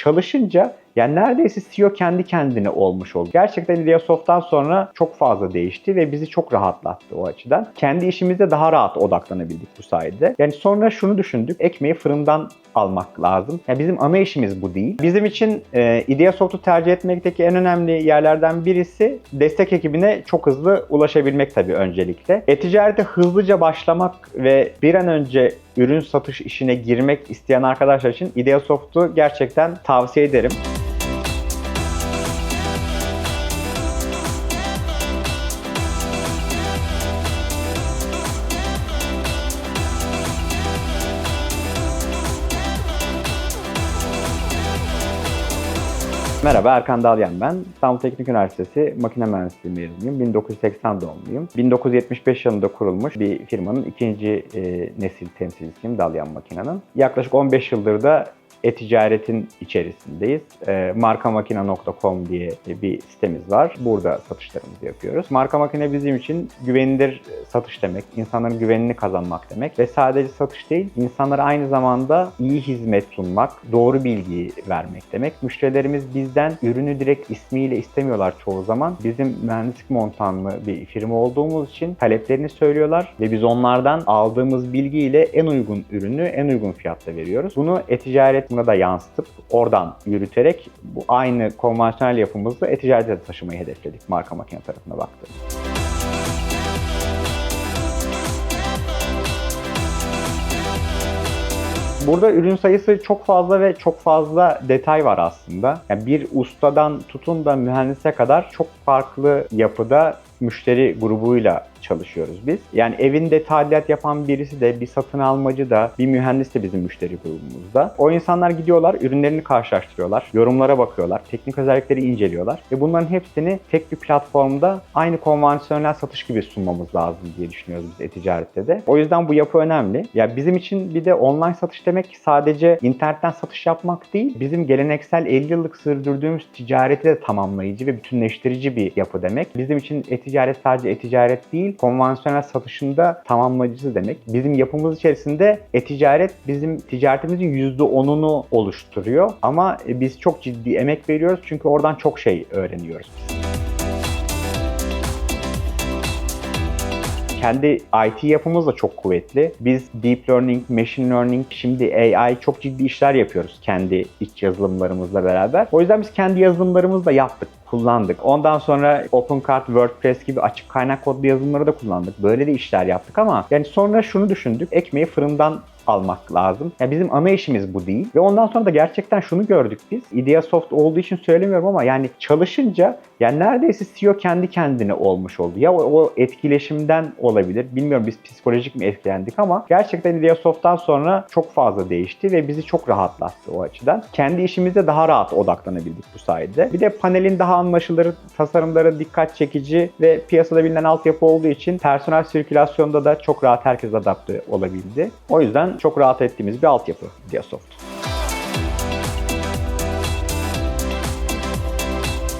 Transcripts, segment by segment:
çalışınca yani neredeyse CEO kendi kendine olmuş oldu. Gerçekten Ideasoft'tan sonra çok fazla değişti ve bizi çok rahatlattı o açıdan. Kendi işimize daha rahat odaklanabildik bu sayede. Yani sonra şunu düşündük. Ekmeği fırından almak lazım. Yani bizim ana işimiz bu değil. Bizim için e, Ideasoft'u tercih etmekteki en önemli yerlerden birisi destek ekibine çok hızlı ulaşabilmek tabii öncelikle. E-ticarete hızlıca başlamak ve bir an önce ürün satış işine girmek isteyen arkadaşlar için Ideasoft'u gerçekten tavsiye ederim. Merhaba Erkan Dalyan ben. İstanbul Teknik Üniversitesi Makine Mühendisliği mezunuyum. 1980 doğumluyum. 1975 yılında kurulmuş bir firmanın ikinci e, nesil temsilcisiyim Dalyan Makina'nın. Yaklaşık 15 yıldır da e-ticaretin içerisindeyiz. E, markamakina.com diye bir sitemiz var. Burada satışlarımızı yapıyoruz. Marka Makine bizim için güvenilir satış demek, insanların güvenini kazanmak demek ve sadece satış değil, insanlara aynı zamanda iyi hizmet sunmak, doğru bilgiyi vermek demek. Müşterilerimiz bizden ürünü direkt ismiyle istemiyorlar çoğu zaman. Bizim mühendislik montanlı bir firma olduğumuz için taleplerini söylüyorlar ve biz onlardan aldığımız bilgiyle en uygun ürünü en uygun fiyatta veriyoruz. Bunu e-ticaret buna da yansıtıp oradan yürüterek bu aynı konvansiyonel yapımızı e-ticarete taşımayı hedefledik marka makine tarafına baktığımızda. Burada ürün sayısı çok fazla ve çok fazla detay var aslında. Yani bir ustadan tutun da mühendise kadar çok farklı yapıda müşteri grubuyla çalışıyoruz biz. Yani evinde tadilat yapan birisi de, bir satın almacı da, bir mühendis de bizim müşteri grubumuzda. O insanlar gidiyorlar, ürünlerini karşılaştırıyorlar, yorumlara bakıyorlar, teknik özellikleri inceliyorlar ve bunların hepsini tek bir platformda aynı konvansiyonel satış gibi sunmamız lazım diye düşünüyoruz biz e-ticarette de. O yüzden bu yapı önemli. Ya bizim için bir de online satış demek sadece internetten satış yapmak değil, bizim geleneksel 50 yıllık sürdürdüğümüz ticareti de tamamlayıcı ve bütünleştirici bir yapı demek. Bizim için e-ticaret sadece e-ticaret değil, konvansiyonel satışında tamamlayıcısı demek. Bizim yapımız içerisinde e-ticaret bizim ticaretimizin %10'unu oluşturuyor. Ama biz çok ciddi emek veriyoruz çünkü oradan çok şey öğreniyoruz. Kendi IT yapımız da çok kuvvetli. Biz deep learning, machine learning, şimdi AI çok ciddi işler yapıyoruz kendi iç yazılımlarımızla beraber. O yüzden biz kendi yazılımlarımızı da yaptık kullandık. Ondan sonra OpenCart, WordPress gibi açık kaynak kodlu yazılımları da kullandık. Böyle de işler yaptık ama yani sonra şunu düşündük. Ekmeği fırından almak lazım. Yani bizim ana işimiz bu değil. Ve ondan sonra da gerçekten şunu gördük biz. Ideasoft olduğu için söylemiyorum ama yani çalışınca yani neredeyse CEO kendi kendine olmuş oldu. Ya o, o etkileşimden olabilir. Bilmiyorum biz psikolojik mi etkilendik ama gerçekten Ideasoft'tan sonra çok fazla değişti ve bizi çok rahatlattı o açıdan. Kendi işimize daha rahat odaklanabildik bu sayede. Bir de panelin daha anlaşılır, tasarımları dikkat çekici ve piyasada bilinen altyapı olduğu için personel sirkülasyonda da çok rahat herkes adapte olabildi. O yüzden çok rahat ettiğimiz bir altyapı Diasoft.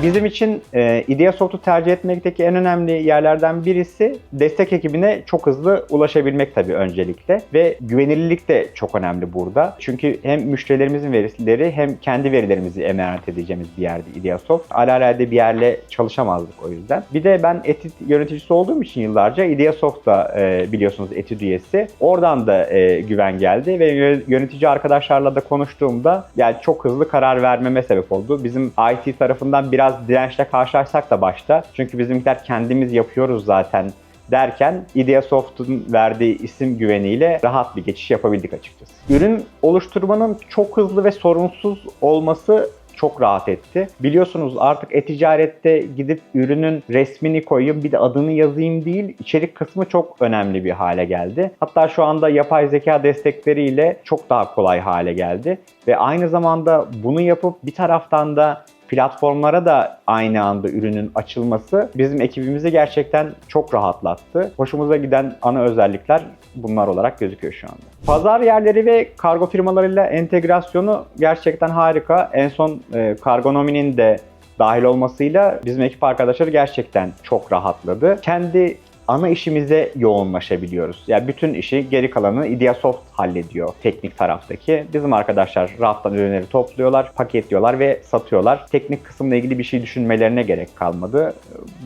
Bizim için e, Ideasoft'u tercih etmekteki en önemli yerlerden birisi destek ekibine çok hızlı ulaşabilmek tabii öncelikle ve güvenilirlik de çok önemli burada. Çünkü hem müşterilerimizin verileri hem kendi verilerimizi emanet edeceğimiz bir yerde Ideasoft. Alelade bir yerle çalışamazdık o yüzden. Bir de ben Etid yöneticisi olduğum için yıllarca Ideasoft'ta e, biliyorsunuz Etid üyesi. Oradan da e, güven geldi ve yönetici arkadaşlarla da konuştuğumda yani çok hızlı karar vermeme sebep oldu. Bizim IT tarafından biraz biraz dirençle karşılaşsak da başta. Çünkü bizimkiler kendimiz yapıyoruz zaten derken Ideasoft'un verdiği isim güveniyle rahat bir geçiş yapabildik açıkçası. Ürün oluşturmanın çok hızlı ve sorunsuz olması çok rahat etti. Biliyorsunuz artık e-ticarette gidip ürünün resmini koyayım bir de adını yazayım değil içerik kısmı çok önemli bir hale geldi. Hatta şu anda yapay zeka destekleriyle çok daha kolay hale geldi. Ve aynı zamanda bunu yapıp bir taraftan da platformlara da aynı anda ürünün açılması bizim ekibimizi gerçekten çok rahatlattı. Hoşumuza giden ana özellikler bunlar olarak gözüküyor şu anda. Pazar yerleri ve kargo firmalarıyla entegrasyonu gerçekten harika. En son e, Kargonomi'nin de dahil olmasıyla bizim ekip arkadaşları gerçekten çok rahatladı. Kendi ana işimize yoğunlaşabiliyoruz. Yani bütün işi geri kalanını Ideasoft hallediyor teknik taraftaki. Bizim arkadaşlar raftan ürünleri topluyorlar, paketliyorlar ve satıyorlar. Teknik kısımla ilgili bir şey düşünmelerine gerek kalmadı.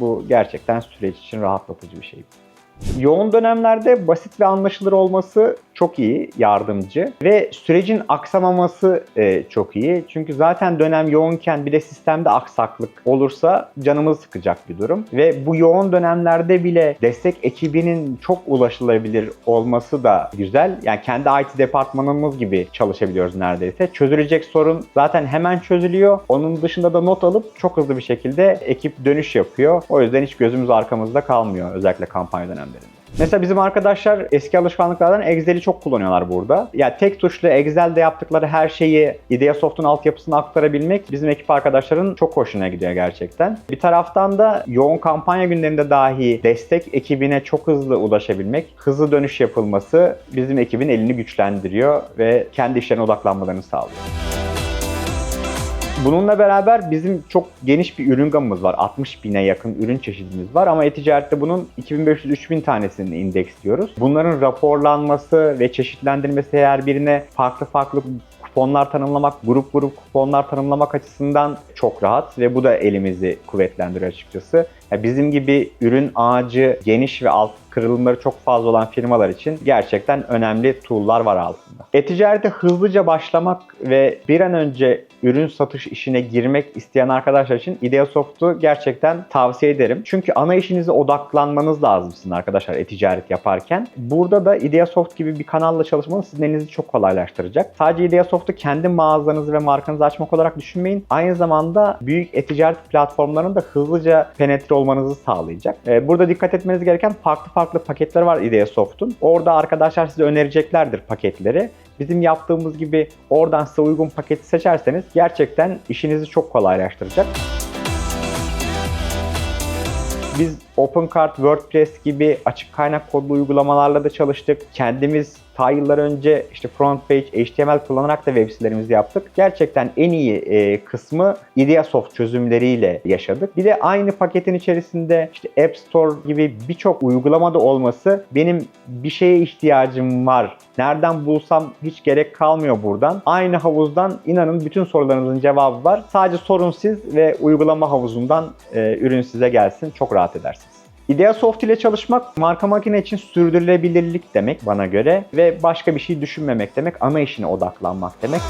Bu gerçekten süreç için rahatlatıcı bir şey. Yoğun dönemlerde basit ve anlaşılır olması çok iyi, yardımcı ve sürecin aksamaması e, çok iyi. Çünkü zaten dönem yoğunken bir de sistemde aksaklık olursa canımızı sıkacak bir durum. Ve bu yoğun dönemlerde bile destek ekibinin çok ulaşılabilir olması da güzel. Yani kendi IT departmanımız gibi çalışabiliyoruz neredeyse. Çözülecek sorun zaten hemen çözülüyor. Onun dışında da not alıp çok hızlı bir şekilde ekip dönüş yapıyor. O yüzden hiç gözümüz arkamızda kalmıyor özellikle kampanya dönemlerinde. Mesela bizim arkadaşlar eski alışkanlıklardan Excel'i çok kullanıyorlar burada. Ya yani tek tuşlu Excel'de yaptıkları her şeyi Ideasoft'un altyapısına aktarabilmek bizim ekip arkadaşların çok hoşuna gidiyor gerçekten. Bir taraftan da yoğun kampanya günlerinde dahi destek ekibine çok hızlı ulaşabilmek, hızlı dönüş yapılması bizim ekibin elini güçlendiriyor ve kendi işlerine odaklanmalarını sağlıyor. Bununla beraber bizim çok geniş bir ürün gamımız var. 60 bine yakın ürün çeşidimiz var ama e-ticarette bunun 2500-3000 tanesini indeksliyoruz. Bunların raporlanması ve çeşitlendirmesi her birine farklı farklı kuponlar tanımlamak, grup grup kuponlar tanımlamak açısından çok rahat ve bu da elimizi kuvvetlendiriyor açıkçası. Yani bizim gibi ürün ağacı geniş ve alt kırılımları çok fazla olan firmalar için gerçekten önemli tool'lar var altında. E-ticarete hızlıca başlamak ve bir an önce ürün satış işine girmek isteyen arkadaşlar için Ideasoft'u gerçekten tavsiye ederim. Çünkü ana işinize odaklanmanız lazım sizin arkadaşlar e-ticaret yaparken. Burada da Ideasoft gibi bir kanalla çalışmanız sizin elinizi çok kolaylaştıracak. Sadece Ideasoft'u kendi mağazanızı ve markanızı açmak olarak düşünmeyin. Aynı zamanda büyük e-ticaret platformlarında hızlıca penetre olmanızı sağlayacak. Burada dikkat etmeniz gereken farklı farklı paketler var Ideasoft'un. Orada arkadaşlar size önereceklerdir paketleri. Bizim yaptığımız gibi oradan size uygun paketi seçerseniz gerçekten işinizi çok kolaylaştıracak. Biz OpenCart, WordPress gibi açık kaynak kodlu uygulamalarla da çalıştık. Kendimiz ta yıllar önce işte front page, HTML kullanarak da web sitelerimizi yaptık. Gerçekten en iyi e, kısmı Ideasoft çözümleriyle yaşadık. Bir de aynı paketin içerisinde işte App Store gibi birçok uygulamada olması benim bir şeye ihtiyacım var. Nereden bulsam hiç gerek kalmıyor buradan. Aynı havuzdan inanın bütün sorularınızın cevabı var. Sadece sorun siz ve uygulama havuzundan e, ürün size gelsin. Çok rahat edersiniz. Ideasoft ile çalışmak marka makine için sürdürülebilirlik demek bana göre ve başka bir şey düşünmemek demek, ana işine odaklanmak demek.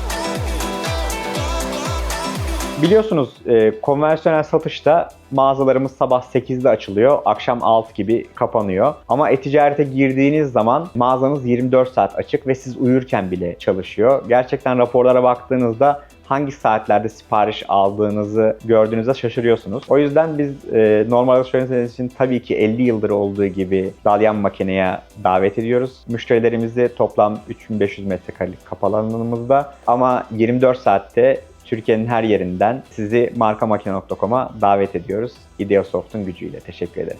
Biliyorsunuz e, konvansiyonel satışta mağazalarımız sabah 8'de açılıyor, akşam 6 gibi kapanıyor. Ama e-ticarete girdiğiniz zaman mağazanız 24 saat açık ve siz uyurken bile çalışıyor. Gerçekten raporlara baktığınızda hangi saatlerde sipariş aldığınızı gördüğünüzde şaşırıyorsunuz. O yüzden biz e, normal alışveriş için tabii ki 50 yıldır olduğu gibi dalyan makineye davet ediyoruz. Müşterilerimizi toplam 3500 metrekarelik kapalı alanımızda ama 24 saatte Türkiye'nin her yerinden sizi markamakine.com'a davet ediyoruz. Ideasoft'un gücüyle. Teşekkür ederim.